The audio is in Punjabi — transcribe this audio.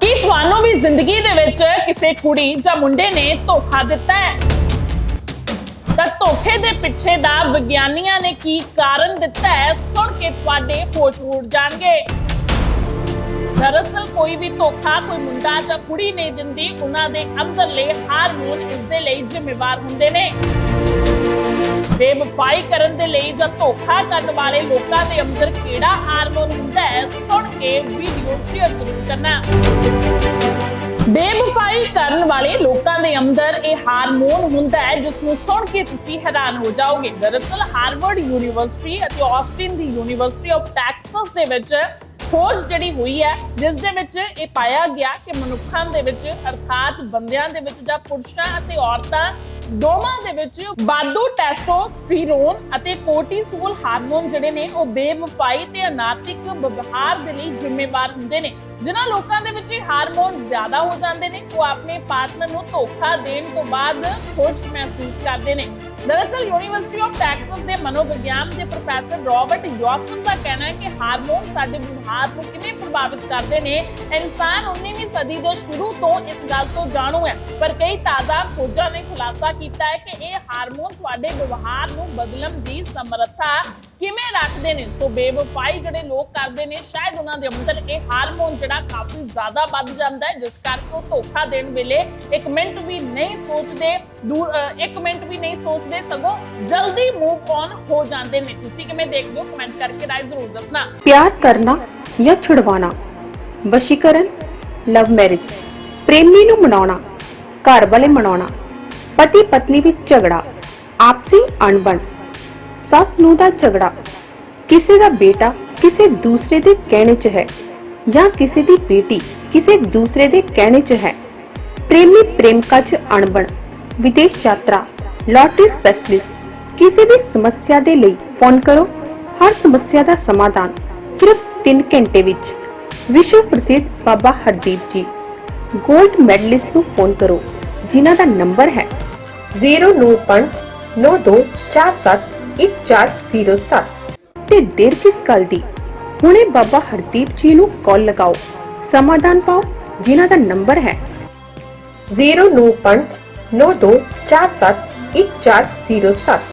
ਕੀ ਤੁਹਾਨੂੰ ਵੀ ਜ਼ਿੰਦਗੀ ਦੇ ਵਿੱਚ ਕਿਸੇ ਕੁੜੀ ਜਾਂ ਮੁੰਡੇ ਨੇ ਧੋਖਾ ਦਿੱਤਾ ਹੈ? ਤਾਂ ਧੋਖੇ ਦੇ ਪਿੱਛੇ ਦਾ ਵਿਗਿਆਨੀਆਂ ਨੇ ਕੀ ਕਾਰਨ ਦਿੱਤਾ ਹੈ? ਸੁਣ ਕੇ ਤੁਹਾਡੇ ਹੋਸ਼ ਉੱਡ ਜਾਣਗੇ। ਦਰਅਸਲ ਕੋਈ ਵੀ ਧੋਖਾ ਕੋਈ ਮੁੰਡਾ ਜਾਂ ਕੁੜੀ ਨਹੀਂ ਦਿੰਦੀ, ਉਹਨਾਂ ਦੇ ਅੰਦਰਲੇ ਹਾਰਮੋਨ ਇਸ ਦੇ ਲਈ ਜ਼ਿੰਮੇਵਾਰ ਹੁੰਦੇ ਨੇ। ਬੇਵਫਾਈ ਕਰਨ ਦੇ ਲਈ ਜਾਂ ਧੋਖਾ ਕਰਨ ਵਾਲੇ ਲੋਕਾਂ ਦੇ ਅੰਦਰ ਕਿਹੜਾ ਹਾਰਮੋਨ ਹੁੰਦਾ ਹੈ, ਸੁਣ ਕੇ ਵੀਡੀਓ ਸ਼ੇਅਰ ਜ਼ਰੂਰ ਕਰਨਾ। ਬੇਵਫਾਈ ਕਰਨ ਵਾਲੇ ਲੋਕਾਂ ਦੇ ਅੰਦਰ ਇਹ ਹਾਰਮੋਨ ਹੁੰਦਾ ਹੈ ਜਿਸ ਨੂੰ ਸੁਣ ਕੇ ਤੁਸੀਂ ਹੈਰਾਨ ਹੋ ਜਾਓਗੇ। ਦਰਅਸਲ ਹਾਰਵਰਡ ਯੂਨੀਵਰਸਿਟੀ ਅਤੇ ਆਸਟਿਨ ਦੀ ਯੂਨੀਵਰਸਿਟੀ ਆਫ ਟੈਕਸਸ ਦੇ ਵਿੱਚ ਖੋਜ ਜਿਹੜੀ ਹੋਈ ਹੈ, ਜਿਸ ਦੇ ਵਿੱਚ ਇਹ ਪਾਇਆ ਗਿਆ ਕਿ ਮਨੁੱਖਾਂ ਦੇ ਵਿੱਚ ਅਰਥਾਤ ਬੰਦਿਆਂ ਦੇ ਵਿੱਚ ਜਾਂ ਪੁਰਸ਼ਾਂ ਅਤੇ ਔਰਤਾਂ ਦੋਵਾਂ ਦੇ ਵਿੱਚ ਵਾਧੂ ਟੈਸਟੋਸਟੀਰੋਨ ਅਤੇ ਕੋਰਟੀਸੋਲ ਹਾਰਮੋਨ ਜਿਹੜੇ ਨੇ, ਉਹ ਬੇਵਫਾਈ ਤੇ ਅਨਾਤਿਕ ਵਿਵਹਾਰ ਦੇ ਲਈ ਜ਼ਿੰਮੇਵਾਰ ਹੁੰਦੇ ਨੇ। ਜਿਨ੍ਹਾਂ ਲੋਕਾਂ ਦੇ ਵਿੱਚ ਇਹ ਹਾਰਮੋਨ ਜ਼ਿਆਦਾ ਹੋ ਜਾਂਦੇ ਨੇ, ਉਹ ਆਪਣੇ ਪਾਰਟਨਰ ਨੂੰ ਧੋਖਾ ਦੇਣ ਤੋਂ ਬਾਅਦ ਖੁਸ਼ ਮਹਿਸੂਸ ਕਰਦੇ ਨੇ। ਦਰਅਸਲ ਯੂਨੀਵਰਸਿਟੀ ਆਫ ਟੈਕਸਸ ਦੇ ਮਨੋਵਿਗਿਆਨ ਦੇ ਪ੍ਰੋਫੈਸਰ ਰਾਬਰਟ ਯੋਸਫ ਦਾ ਕਹਿਣਾ ਹੈ ਕਿ ਹਾਰਮੋਨ ਸਾਡੇ ਵਿਵਹਾਰ ਨੂੰ ਕਿਵੇਂ ਪ੍ਰਭਾਵਿਤ ਕਰਦੇ ਨੇ ਇਨਸਾਨ 19ਵੀਂ ਸਦੀ ਦੇ ਸ਼ੁਰੂ ਤੋਂ ਇਸ ਗੱਲ ਤੋਂ ਜਾਣੂ ਹੈ। ਪਰ ਕਈ ਤਾਜ਼ਾ ਖੋਜਾਂ ਨੇ ਖੁਲਾਸਾ ਕੀਤਾ ਹੈ ਕਿ ਇਹ ਹਾਰਮੋਨ ਤੁਹਾਡੇ ਵਿਵਹਾਰ ਨੂੰ ਬਦਲਣ ਦੀ ਸਮਰੱਥਾ ਕਿਵੇਂ ਰੱਖਦੇ ਨੇ? ਸੋ ਬੇਵਫਾਈ ਜਿਹੜੇ ਲੋਕ ਕਰਦੇ ਨੇ, ਸ਼ਾਇਦ ਉਹਨਾਂ ਦੇ ਅੰਦਰ ਇਹ ਹਾਰਮੋਨ ਜਿਹੜਾ ਕਾਫੀ ਜ਼ਿਆਦਾ ਵੱਧ ਜਾਂਦਾ ਹੈ, ਜਿਸ ਕਰਕੇ ਉਹ ਧੋਖਾ ਦੇਣ ਵੇਲੇ ਇੱਕ ਮਿੰਟ ਵੀ ਨਹੀਂ ਸੋਚਦੇ ਇੱਕ ਮਿੰਟ ਵੀ ਨਹੀਂ ਸੋਚਦੇ, ਸਗੋਂ ਜਲਦੀ ਮੂਵ ਔਨ ਹੋ ਜਾਂਦੇ ਨੇ। ਤੁਸੀਂ ਕਿਵੇਂ ਦੇਖਦੇ ਹੋ? ਕਮੈਂਟ ਕਰਕੇ ਰਾਏ ਜ਼ਰੂਰ ਦੱਸਣਾ। ਪਿਆਰ ਕਰਨਾ ਜਾਂ ਛੁਡਵਾਣਾ ਵਸ਼ੀਕਰਨ ਲਵ ਮੈਰਿਜ ਪ੍ਰੇਮੀ ਨੂੰ ਮਨਾਉਣਾ, ਘਰ ਵਾਲੇ ਮਨਾਉਣਾ ਪਤੀ ਪਤਨੀ ਵਿੱਚ ਝਗੜਾ, ਆਪਸੀ ਅਣਬਣ ਸੱਸ ਨੂੰ ਦਾ ਝਗੜਾ। ਕਿਸੇ ਦਾ ਬੇਟਾ ਕਿਸੇ ਦੂਸਰੇ ਦੇ ਕਹਿਣੇ 'ਚ ਹੈ ਜਾਂ ਕਿਸੇ ਦੀ ਬੇਟੀ ਕਿਸੇ ਦੂਸਰੇ ਦੇ ਕਹਿਣੇ 'ਚ ਹੈ। ਪ੍ਰੇਮੀ ਪ੍ਰੇਮਕਾ 'ਚ ਅਣਬਣ, ਵਿਦੇਸ਼ ਯਾਤਰਾ, ਲਾਟਰੀ ਸਪੈਸ਼ਲਿਸਟ, ਕਿਸੇ ਵੀ ਸਮੱਸਿਆ ਦੇ ਲਈ ਫੋਨ ਕਰੋ। ਹਰ ਸਮੱਸਿਆ ਦਾ ਸਮਾਧਾਨ ਸਿਰਫ 3 ਘੰਟੇ ਵਿੱਚ। ਵਿਸ਼ਵ ਪ੍ਰਸਿੱਧ ਬਾਬਾ ਹਰਦੀਪ ਜੀ 골ਡ ਮੈਡਲਿਸਟ ਨੂੰ ਫੋਨ ਕਰੋ, ਜਿਨ੍ਹਾਂ ਦਾ ਨੰਬਰ ਹੈ 09592471407 ਤੇ ਦੇਰ ਕਿਸ ਗੱਲ ਦੀ? ਹੁਣੇ ਬਾਬਾ ਹਰਦੀਪ ਜੀ ਨੂੰ ਕਾਲ ਲਗਾਓ। ਸਮਾਧਾਨ ਪਾਓ, ਜਿਨ੍ਹਾਂ ਦਾ ਨੰਬਰ ਹੈ। 09592471407